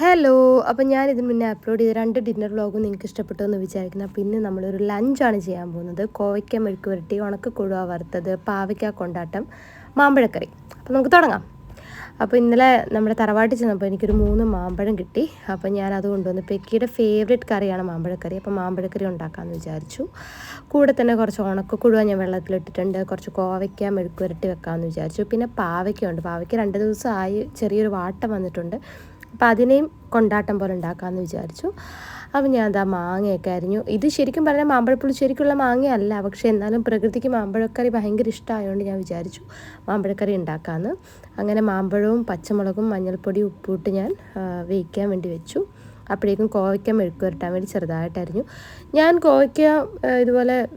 Hello അപ്പം ഞാൻ ഇതിന് മുന്നേ അപ്ലോഡ് ചെയ്ത രണ്ട് ഡിന്നർ വ്ളോഗും നിങ്ങൾക്ക് ഇഷ്ടപ്പെട്ടു എന്ന് വിചാരിക്കുന്ന പിന്നെ നമ്മളൊരു ലഞ്ചാണ് ചെയ്യാൻ പോകുന്നത്. കോവയ്ക്ക മെഴുക്ക് പുരട്ടി ഉണക്ക കുഴുവ വറുത്തത് പാവയ്ക്ക കൊണ്ടാട്ടം മാമ്പഴക്കറി. അപ്പം നമുക്ക് തുടങ്ങാം. അപ്പോൾ ഇന്നലെ നമ്മുടെ തറവാട്ടിൽ ചെന്നപ്പോൾ എനിക്കൊരു മൂന്ന് മാമ്പഴം കിട്ടി. അപ്പോൾ ഞാൻ അത് കൊണ്ടുവന്നു പെക്കിയുടെ ഫേവറേറ്റ് കറിയാണ് മാമ്പഴക്കറി. അപ്പോൾ മാമ്പഴക്കറി ഉണ്ടാക്കാമെന്ന് വിചാരിച്ചു. കൂടെ തന്നെ കുറച്ച് ഉണക്കക്കുഴുവ ഞാൻ വെള്ളത്തിലിട്ടിട്ടുണ്ട്. കുറച്ച് കോവയ്ക്ക മെഴുക്ക് പുരട്ടി വെക്കാമെന്ന് വിചാരിച്ചു. പിന്നെ പാവയ്ക്ക ഉണ്ട്. പാവയ്ക്ക രണ്ട് ദിവസമായി ചെറിയൊരു വാട്ടം വന്നിട്ടുണ്ട്. അപ്പം അതിനെയും കൊണ്ടാട്ടം പോലെ ഉണ്ടാക്കാമെന്ന് വിചാരിച്ചു. അപ്പം ഞാൻ എന്താ മാങ്ങയൊക്കെ അരിഞ്ഞു. ഇത് ശരിക്കും പറഞ്ഞാൽ മാമ്പഴപ്പുളി ശരിക്കുള്ള മാങ്ങയല്ല പക്ഷേ എന്നാലും പ്രകൃതിക്ക് മാമ്പഴക്കറി ഭയങ്കര ഇഷ്ടമായതുകൊണ്ട് ഞാൻ വിചാരിച്ചു മാമ്പഴക്കറി ഉണ്ടാക്കാമെന്ന് അങ്ങനെ മാമ്പഴവും പച്ചമുളകും മഞ്ഞൾപ്പൊടി ഉപ്പിട്ട് ഞാൻ വേവിക്കാൻ വേണ്ടി വെച്ചു. അപ്പോഴേക്കും കോവയ്ക്ക മെഴുക്ക് വരട്ടാൻ വേണ്ടി ചെറുതായിട്ട് അരിഞ്ഞു. ഞാൻ കോവയ്ക്ക ഇതുപോലെ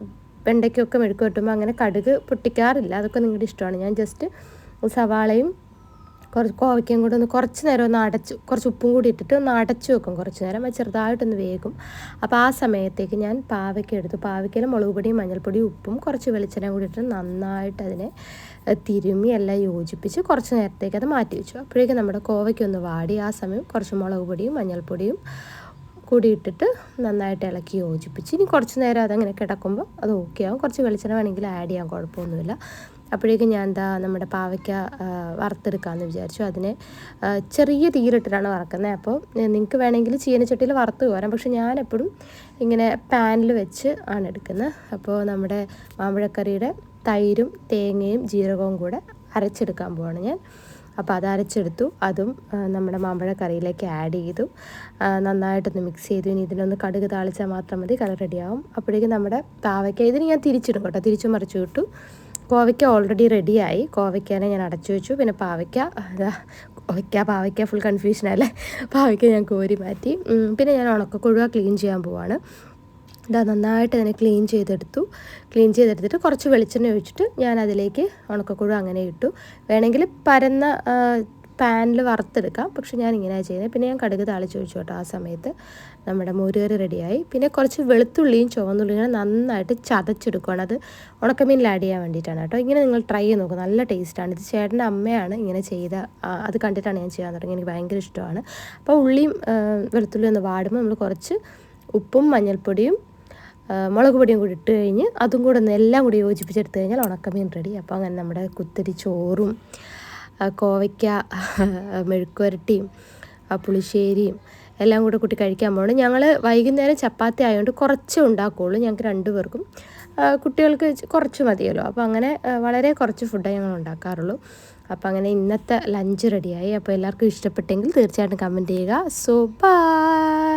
വെണ്ടയ്ക്കൊക്കെ മെഴുക്ക് വരട്ടുമ്പോൾ അങ്ങനെ കടുക് പൊട്ടിക്കാറില്ല. അതൊക്കെ നിങ്ങളുടെ ഇഷ്ടമാണ്. ഞാൻ ജസ്റ്റ് സവാളയും കുറച്ച് കോവയ്ക്കയും കൂടെ ഒന്ന് കുറച്ച് നേരം ഒന്ന് അടച്ച് കുറച്ച് ഉപ്പും കൂടി ഇട്ടിട്ട് ഒന്ന് അടച്ചു വെക്കും കുറച്ച് നേരം. അത് ചെറുതായിട്ടൊന്ന് വേകും. അപ്പോൾ ആ സമയത്തേക്ക് ഞാൻ പാവയ്ക്ക എടുത്തു. പാവയ്ക്കയിൽ മുളക് പൊടിയും മഞ്ഞൾപ്പൊടിയും ഉപ്പും കുറച്ച് വെളിച്ചെണ്ണ കൂടി ഇട്ട് നന്നായിട്ട് അതിനെ തിരുമ്മി എല്ലാം യോജിപ്പിച്ച് കുറച്ച് നേരത്തേക്ക് അത് മാറ്റി വെച്ചു. അപ്പോഴേക്കും നമ്മുടെ കോവയ്ക്കൊന്ന് വാടി ആ സമയം കുറച്ച് മുളക് പൊടിയും മഞ്ഞൾപ്പൊടിയും കൂടി ഇട്ടിട്ട് നന്നായിട്ട് ഇളക്കി യോജിപ്പിച്ച് ഇനി കുറച്ച് നേരം അതങ്ങനെ കിടക്കുമ്പോൾ അത് ഓക്കെ ആവും. കുറച്ച് വെളിച്ചെണ്ണ വേണമെങ്കിൽ ആഡ് ചെയ്യാൻ കുഴപ്പമൊന്നുമില്ല. അപ്പോഴേക്കും ഞാൻ എന്താ നമ്മുടെ പാവയ്ക്ക വറുത്തെടുക്കാമെന്ന് വിചാരിച്ചു. അതിനെ ചെറിയ തീയിലിട്ടിട്ടാണ് വറക്കുന്നത് അപ്പോൾ നിങ്ങൾക്ക് വേണമെങ്കിൽ ചീനച്ചട്ടിയിൽ വറുത്ത് പോരാം. പക്ഷെ ഞാൻ എപ്പോഴും ഇങ്ങനെ പാനിൽ വെച്ച് ആണ് എടുക്കുന്നത്. അപ്പോൾ നമ്മുടെ മാമ്പഴക്കറിയുടെ തൈരും തേങ്ങയും ജീരകവും കൂടെ അരച്ചെടുക്കാൻ പോവാണ് ഞാൻ. അപ്പോൾ അത് അരച്ചെടുത്തു. അതും നമ്മുടെ മാമ്പഴക്കറിയിലേക്ക് ആഡ് ചെയ്തു. നന്നായിട്ടൊന്ന് മിക്സ് ചെയ്തു. ഇനി ഇതിനൊന്ന് കടുക് താളിച്ചാൽ മാത്രം മതി. കറി റെഡിയാവും അപ്പോഴേക്കും നമ്മുടെ പാവയ്ക്ക ഇതിന് ഞാൻ തിരിച്ചിടും കേട്ടോ. തിരിച്ചു മറിച്ചു വിട്ടു കോവയ്ക്ക ഓൾറെഡി റെഡിയായി കോവയ്ക്കാനെ ഞാൻ അടച്ചു വെച്ചു. പിന്നെ പാവയ്ക്ക കോവയ്ക്ക പാവയ്ക്ക ഫുൾ കൺഫ്യൂഷനല്ലേ പാവയ്ക്ക ഞാൻ കോരി മാറ്റി. പിന്നെ ഞാൻ ഉണക്കക്കൊഴുവ ക്ലീൻ ചെയ്യാൻ പോവാണ്. ഇതാ നന്നായിട്ട് അതിനെ ക്ലീൻ ചെയ്തെടുത്തു. ക്ലീൻ ചെയ്തെടുത്തിട്ട് കുറച്ച് വെളിച്ചെണ്ണ ഒഴിച്ചിട്ട് ഞാൻ അതിലേക്ക് ഉണക്കക്കുഴ അങ്ങനെ ഇട്ടു. വേണമെങ്കിൽ പരന്ന പാനിൽ വറുത്തെടുക്കാം. പക്ഷെ ഞാൻ ഇങ്ങനെയാണ് ചെയ്യുന്നത്. പിന്നെ ഞാൻ കടുക് താളിച്ച് ഒഴിച്ചു കേട്ടോ ആ സമയത്ത്. നമ്മുടെ മോരുകറി റെഡിയായി. പിന്നെ കുറച്ച് വെളുത്തുള്ളിയും ചുവന്നുള്ളിയും നന്നായിട്ട് ചതച്ചെടുക്കുകയാണ് അത് ഉണക്കമീനിൽ ആഡ് ചെയ്യാൻ വേണ്ടിയിട്ടാണ് കേട്ടോ. ഇങ്ങനെ നിങ്ങൾ ട്രൈ ചെയ്ത് നോക്കും. നല്ല ടേസ്റ്റാണ്. ഇത് ചേട്ടന്റെ അമ്മയാണ് ഇങ്ങനെ ചെയ്ത അത് കണ്ടിട്ടാണ് ഞാൻ ചെയ്യാൻ തുടങ്ങി എനിക്ക് ഭയങ്കര ഇഷ്ടമാണ്. അപ്പോൾ ഉള്ളിയും വെളുത്തുള്ളിയും ഒന്ന് വാടുമ്പോൾ നമ്മൾ കുറച്ച് ഉപ്പും മഞ്ഞൾപ്പൊടിയും മുളക് പൊടിയും കൂടി ഇട്ട് കഴിഞ്ഞ് അതും കൂടെ ഒന്ന് എല്ലാം കൂടി യോജിപ്പിച്ചെടുത്ത് കഴിഞ്ഞാൽ ഉണക്കമീൻ റെഡി. അപ്പോൾ അങ്ങനെ നമ്മുടെ കുത്തിരി ചോറും കോവയ്ക്ക മെഴുക്കുവരട്ടിയും പുളിശ്ശേരിയും എല്ലാം കൂടെ കൂട്ടി കഴിക്കാൻ പോകണം. ഞങ്ങൾ വൈകുന്നേരം ചപ്പാത്തി ആയതുകൊണ്ട് കുറച്ച് ഉണ്ടാക്കുകയുള്ളൂ ഞങ്ങൾക്ക് രണ്ടുപേർക്കും കുട്ടികൾക്ക് കുറച്ച് മതിയല്ലോ. അപ്പോൾ അങ്ങനെ വളരെ കുറച്ച് ഫുഡേ ഞങ്ങൾ ഉണ്ടാക്കാറുള്ളൂ. അപ്പോൾ അങ്ങനെ ഇന്നത്തെ ലഞ്ച് റെഡിയായി അപ്പോൾ എല്ലാവർക്കും ഇഷ്ടപ്പെട്ടെങ്കിൽ തീർച്ചയായിട്ടും കമന്റ് ചെയ്യുക. So by